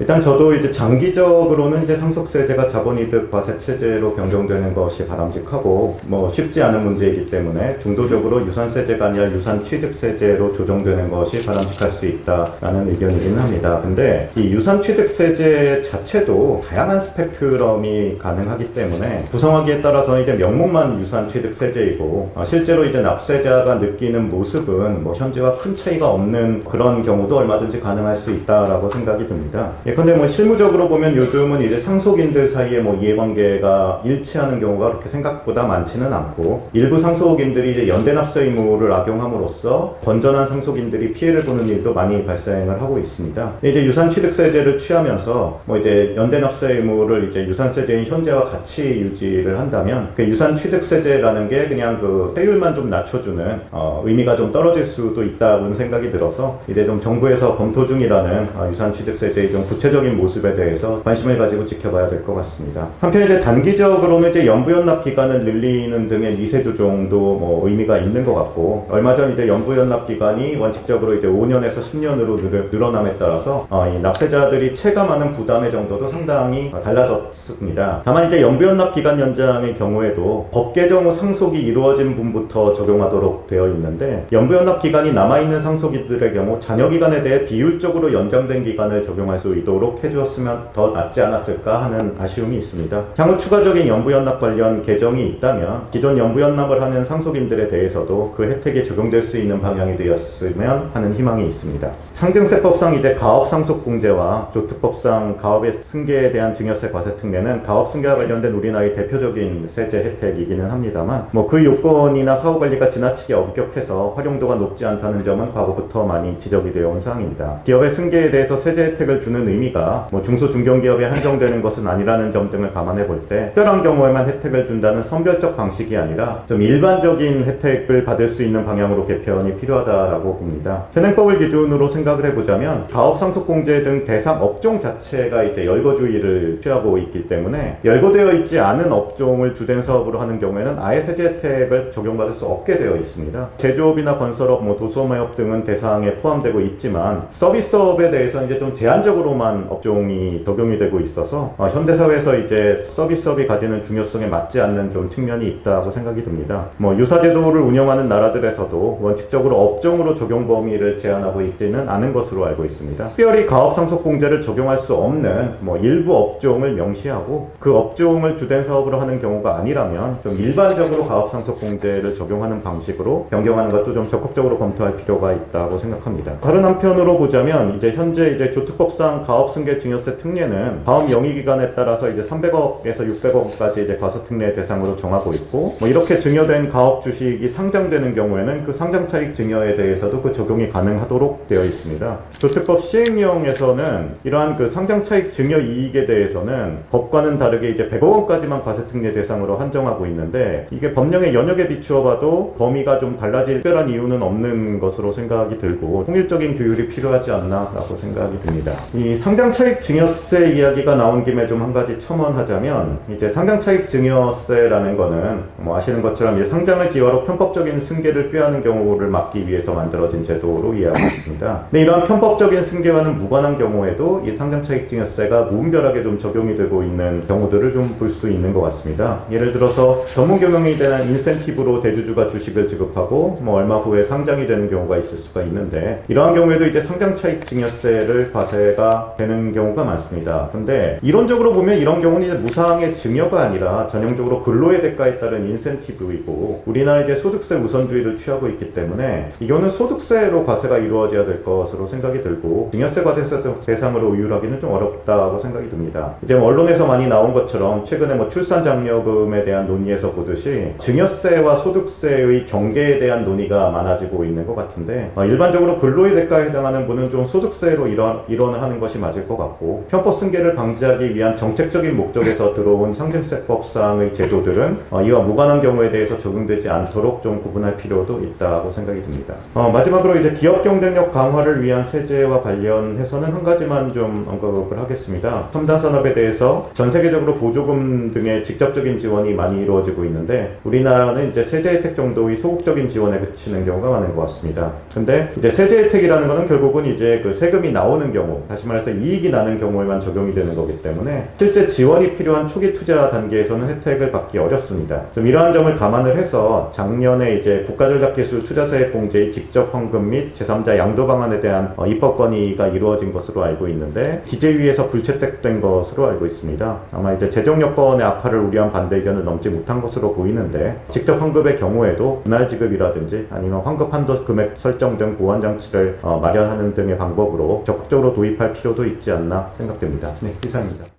일단 저도 이제 장기적으로는 이제 상속세제가 자본이득 과세 체제로 변경되는 것이 바람직하고 뭐 쉽지 않은 문제이기 때문에 중도적으로 유산세제가 아니라 유산취득세제로 조정되는 것이 바람직할 수 있다라는 의견이긴 합니다. 근데 이 유산취득세제 자체도 다양한 스펙트럼이 가능하기 때문에 구성하기에 따라서 이제 명목만 유산취득세제이고 어, 실제로 이제 납세자가 느끼는 모습은 뭐 현재와 큰 차이가 없는 그런 경우도 얼마든지 가능할 수 있다라고 생각이 듭니다. 예컨대 뭐 실무적으로 보면 요즘은 이제 상속인들 사이에 뭐 이해관계가 일치하는 경우가 그렇게 생각보다 많지는 않고 일부 상속인들이 이제 연대납세 의무를 악용함으로써 건전한 상속인들이 피해를 보는 일도 많이 발생을 하고 있습니다. 이제 유산취득세제를 취하면서 뭐 이제 연대납세 의무를 이제 유산세제인 현재와 같이 유지를 한다면 그 유산취득세제라는 게 그냥 그 세율만 좀 낮춰주는 어, 의미가 좀 떨어질 수도 있다는 생각이 들어서 이제 좀 정부에서 검토 중이라는 어, 유산취득세제의 좀 구체적인 모습에 대해서 관심을 가지고 지켜봐야 될 것 같습니다. 한편 이제 단기적으로는 이제 연부연납 기간을 늘리는 등의 미세 조정도 뭐 의미가 있는 것 같고 얼마 전 이제 연부연납 기간이 원칙적으로 이제 5년에서 10년으로 늘어남에 따라서 어, 이 납세자들이 체감하는 부담의 정도도 상당히 어, 달라졌습니다. 다만 이제 연부연납 기간 연장의 경우에도 법 개정 후 상속이 이루어진 분부터 적용하도록 되어 있는데 연부연납 기간이 남아있는 상속인들의 경우 자녀 기간에 대해 비율적으로 연장된 기간을 적용할 수 있도록 해주었으면 더 낫지 않았을까 하는 아쉬움이 있습니다. 향후 추가적인 연부연납 관련 개정이 있다면 기존 연부연납을 하는 상속인들에 대해서도 그 혜택이 적용될 수 있는 방향이 되었으면 하는 희망이 있습니다. 상증세법상 이제 가업상속공제와 조특법상 가업의 승계에 대한 증여세 과세 특례는 가업 승계와 관련된 우리나라의 대표적인 세제 혜택이기는 합니다만 뭐 그 요건이나 사후 관리가 지나치게 엄격해서 활용도가 높지 않다는 점은 과거부터 많이 지적이 되어 온 사항입니다. 기업의 승계에 대해서 세제 혜택을 주는 의 미가 뭐 중소 중견기업에 한정되는 것은 아니라는 점 등을 감안해 볼 때 특별한 경우에만 혜택을 준다는 선별적 방식이 아니라 좀 일반적인 혜택을 받을 수 있는 방향으로 개편이 필요하다라고 봅니다. 현행법을 기준으로 생각을 해보자면 가업 상속공제 등 대상 업종 자체가 이제 열거주의를 취하고 있기 때문에 열거되어 있지 않은 업종을 주된 사업으로 하는 경우에는 아예 세제 혜택을 적용받을 수 없게 되어 있습니다. 제조업이나 건설업, 뭐 도소매업 등은 대상에 포함되고 있지만 서비스업에 대해서는 이제 좀 제한적으로만 업종이 적용이 되고 있어서 어, 현대사회에서 이제 서비스업이 가지는 중요성에 맞지 않는 좀 측면이 있다고 생각이 듭니다. 뭐 유사제도를 운영하는 나라들에서도 원칙적으로 업종으로 적용 범위를 제한하고 있지는 않은 것으로 알고 있습니다. 특별히 가업상속공제를 적용할 수 없는 뭐 일부 업종을 명시하고 그 업종을 주된 사업으로 하는 경우가 아니라면 좀 일반적으로 가업상속공제를 적용하는 방식으로 변경하는 것도 좀 적극적으로 검토할 필요가 있다고 생각합니다. 다른 한편으로 보자면 이제 현재 이제 조특법상 가업 승계 증여세 특례는 다음 영위 기간에 따라서 이제 300억에서 600억까지 이제 과세특례 대상으로 정하고 있고 뭐 이렇게 증여된 가업 주식이 상장되는 경우에는 그 상장 차익 증여에 대해서도 그 적용이 가능하도록 되어 있습니다. 조특법 시행령에서는 이러한 그 상장 차익 증여 이익에 대해서는 법과는 다르게 이제 100억 원까지만 과세특례 대상으로 한정하고 있는데 이게 법령의 연역에 비추어 봐도 범위가 좀 달라질 특별한 이유는 없는 것으로 생각이 들고 통일적인 규율이 필요하지 않나라고 생각이 듭니다. 이 상장 차익 증여세 이야기가 나온 김에 좀 한 가지 첨언하자면 이제 상장 차익 증여세라는 거는 뭐 아시는 것처럼 상장을 기화로 편법적인 승계를 꾀하는 경우를 막기 위해서 만들어진 제도로 이해하고 있습니다. 근데 이러한 편법적인 승계와는 무관한 경우에도 이 상장 차익 증여세가 무분별하게 좀 적용이 되고 있는 경우들을 좀 볼 수 있는 것 같습니다. 예를 들어서 전문 경영에 대한 인센티브로 대주주가 주식을 지급하고 뭐 얼마 후에 상장이 되는 경우가 있을 수가 있는데 이러한 경우에도 이제 상장 차익 증여세를 과세가 되는 경우가 많습니다. 근데 이론적으로 보면 이런 경우는 이제 무상의 증여가 아니라 전형적으로 근로의 대가에 따른 인센티브이고 우리나라 이제 소득세 우선주의를 취하고 있기 때문에 이거는 소득세로 과세가 이루어져야 될 것으로 생각이 들고 증여세 과세 대상으로 의율하기는 좀 어렵다고 생각이 듭니다. 이제 뭐 언론에서 많이 나온 것처럼 최근에 뭐 출산 장려금에 대한 논의에서 보듯이 증여세와 소득세의 경계에 대한 논의가 많아지고 있는 것 같은데 어, 일반적으로 근로의 대가에 해당하는 분은 좀 소득세로 일원, 일원을 하는 것이 맞을 것 같고 편법 승계를 방지하기 위한 정책적인 목적에서 들어온 상증세법상의 제도들은 어, 이와 무관한 경우에 대해서 적용되지 않도록 좀 구분할 필요도 있다고 생각이 듭니다. 어, 마지막으로 이제 기업 경쟁력 강화를 위한 세제와 관련해서는 한 가지만 좀 언급을 하겠습니다. 첨단 산업에 대해서 전 세계적으로 보조금 등의 직접적인 지원이 많이 이루어지고 있는데 우리나라는 이제 세제 혜택 정도의 소극적인 지원에 그치는 경우가 많은 것 같습니다. 근데 이제 세제 혜택이라는 것은 결국은 이제 그 세금이 나오는 경우, 다시 말해서 통해서 이익이 나는 경우에만 적용이 되는 거기 때문에 실제 지원이 필요한 초기 투자 단계에서는 혜택을 받기 어렵습니다. 좀 이러한 점을 감안을 해서 작년에 이제 국가전략기술 투자사액 공제의 직접 환급 및 제3자 양도 방안에 대한 어, 입법 건의가 이루어진 것으로 알고 있는데 기재위에서 불채택된 것으로 알고 있습니다. 아마 이제 재정 여건의 악화를 우려한 반대 의견을 넘지 못한 것으로 보이는데 직접 환급의 경우에도 분할 지급이라든지 아니면 환급 한도 금액 설정 등 보완 장치를 어, 마련하는 등의 방법으로 적극적으로 도입할 필요도 있지 않나 생각됩니다. 네, 이상입니다.